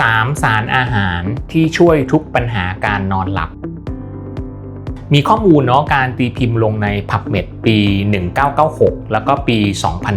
3 สารอาหารที่ช่วยทุกปัญหาการนอนหลับ มีข้อมูลเนาะการตีพิมพ์ลงใน PubMed ปี 1996 แล้วก็ปี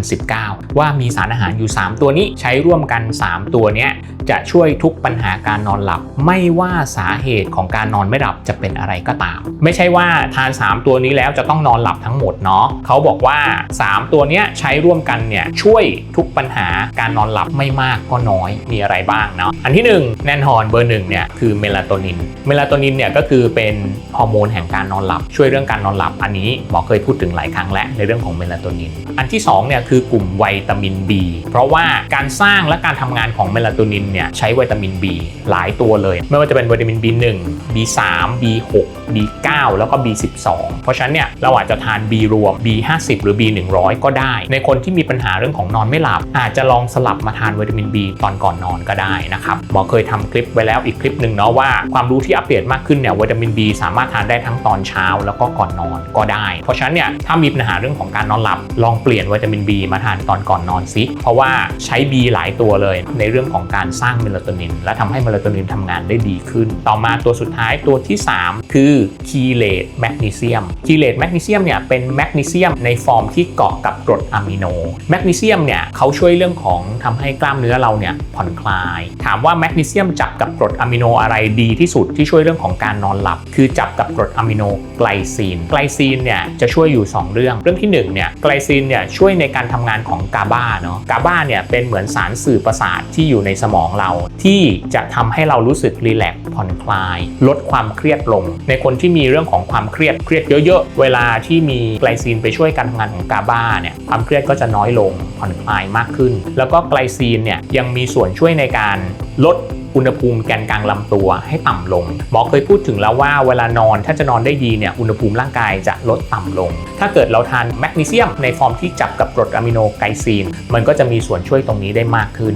2019 ว่ามีสารอาหารอยู่ 3 ตัวนี้ใช้ร่วมกัน 3 ตัวนี้จะช่วยทุกปัญหาการนอนหลับ ไม่ว่าสาเหตุของการนอนไม่หลับจะเป็นอะไรก็ตาม ไม่ใช่ว่าทาน 3 ตัวนี้แล้วจะต้องนอนหลับทั้งหมดเนาะเขาบอกว่า 3 ตัวนี้ใช้ร่วมกันเนี่ยช่วยทุกปัญหาการนอนหลับไม่มากก็น้อยมีอะไรบ้างเนาะอันที่ 1 แน่นอนเบอร์หนึ่งเนี่ยคือเมลาโทนินเมลาโทนินเนี่ยก็คือเป็นฮอร์โมนแห่งการนอนหลับช่วยเรื่องการนอนหลับอันนี้หมอเคยพูดถึงหลายครั้งแล้วในเรื่องของเมลาโทนิน อันที่2เนี่ยคือกลุ่มวิตามิน B เพราะว่าการสร้างและการทำงานของเมลาโทนินเนี่ยใช้วิตามิน B หลายตัวเลย ไม่ว่าจะเป็นวิตามิน B1 B3 B6 B9 แล้วก็ B12 เพราะฉะนั้นเนี่ยเราอาจจะทาน B รวม B50 หรือ B100 ก็ได้ ในคนที่มีปัญหาเรื่องของนอนไม่หลับ อาจจะลองสลับมาทานวิตามิน B ตอนก่อนนอนก็ได้นะครับหมอเคยทำคลิปไว้แล้วอีกคลิปหนึ่งเนาะว่าความรู้ที่อัปเดตมากขึ้นเนี่ยวิตามิน B สามารถทานได้ทั้งตอนเช้าแล้วก็ก่อนนอนก็ได้ เพราะฉะนั้นเนี่ยถ้ามีปัญหาเรื่องของการนอนหลับ ลองเปลี่ยนวิตามิน B มาทานตอนก่อนนอนซิเพราะว่าใช้ B หลายตัวเลยในเรื่องของการสร้างเมลาโทนิน และทำให้เมลาโทนินทำงานได้ดีขึ้น ต่อมาตัวสุดท้ายตัวที่ 3 คือคีเลตแมกนีเซียมคีเลตแมกนีเซียมเนี่ยเป็นแมกนีเซียมในฟอร์มที่เกาะกับกรดอะมิโนแมกนีเซียมเนี่ยเขาช่วยเรื่องของทำให้กล้ามเนื้อเราเนี่ยผ่อนคลาย ถามว่าแมกนีเซียมจับกับกรดอะมิโนอะไรดีที่สุดที่ช่วยเรื่องของการนอนหลับ คือจับกับกรดอะมิโนไกลซีนไกลซีนเนี่ยจะช่วยอยู่2 เรื่อง เรื่องที่1เนี่ยไกลซีนเนี่ยช่วยในการทำงานของกาบาเนาะกาบาเนี่ยเป็นเหมือนสารสื่อประสาทที่อยู่ในสมองเรา ที่จะทำให้เรารู้สึกรีแลกซ์ผ่อนคลาย ลดความเครียดลง ในคนที่มีเรื่องของความเครียดเครียดเยอะๆ เวลาที่มีไกลซีนไปช่วยการทำงานของกาบาเนี่ยความเครียดก็จะน้อยลงผ่อนคลายมากขึ้น แล้วก็ไกลซีนเนี่ยยังมีส่วนช่วยในการลด อุณหภูมิแกนกลางลำตัวให้ต่ำลง หมอเคยพูดถึงแล้วว่าเวลานอนถ้าจะนอนได้ดีเนี่ยอุณหภูมิร่างกายจะลดต่ำลง ถ้าเกิดเราทานแมกนีเซียมในฟอร์มที่จับกับกรดอะมิโนไกซีน มันก็จะมีส่วนช่วยตรงนี้ได้มากขึ้น